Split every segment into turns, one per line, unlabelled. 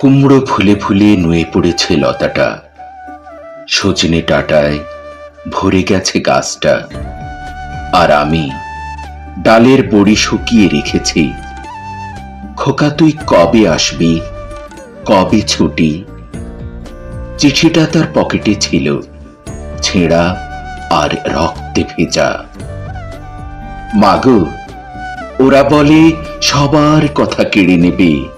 কুমড়ো ফুলে ফুলে নুয়ে পড়েছে লতাটা। সজনে টাটায় ভরে গেছে গাছটা। আর আমি ডালের বড়ি শুকিয়ে রেখেছি। খোকা, তুই কবে আসবি? কবে ছুটি? চিঠিটা তার পকেটে ছিল। ছেঁড়া আর রক্তে ভেজা। মাগো, ওরা বলে, সবার কথা কেড়ে নেবে।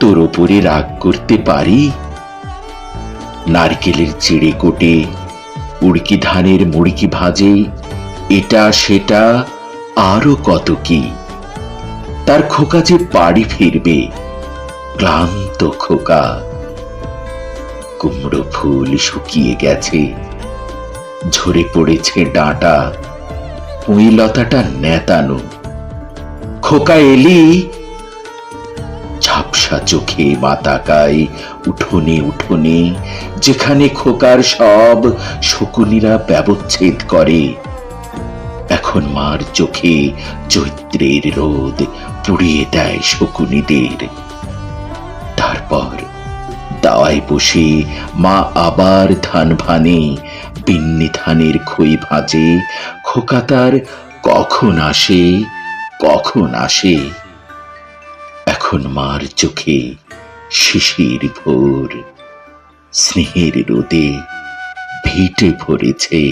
তোর ওপরে রাগ করতে পারি? নারকেলের চিড়ে কোটে, উড়কি ধানের মুড়কি ভাজে, এটা সেটা আরও কত কি? তার খোকা যে বাড়ি ফিরবে, ক্লান্ত খোকা। কুমড়ো ফুল শুকিয়ে গেছে, ঝরে পড়েছে ডাঁটা, পুঁই লতাটা নেতানো। খোকা এলি ঝাপসা চোখে মা তাকায় উঠোনে উঠোনে, যেখানে খোকার সব শকুনিরা ব্যবচ্ছেদ করে। এখন মার চোখে চৈত্রের রোদ পুড়িয়ে দেয় শকুনিদের। তারপর দাওয়ায় বসে মা আবার ধান ভানে, বিন্নি ধানের খই ভাজে, খোকা তার কখন আসে কখন আসে? এখন মার চোখে শিশির ভোর স্নেহের রোদে ভিটে ভরেছে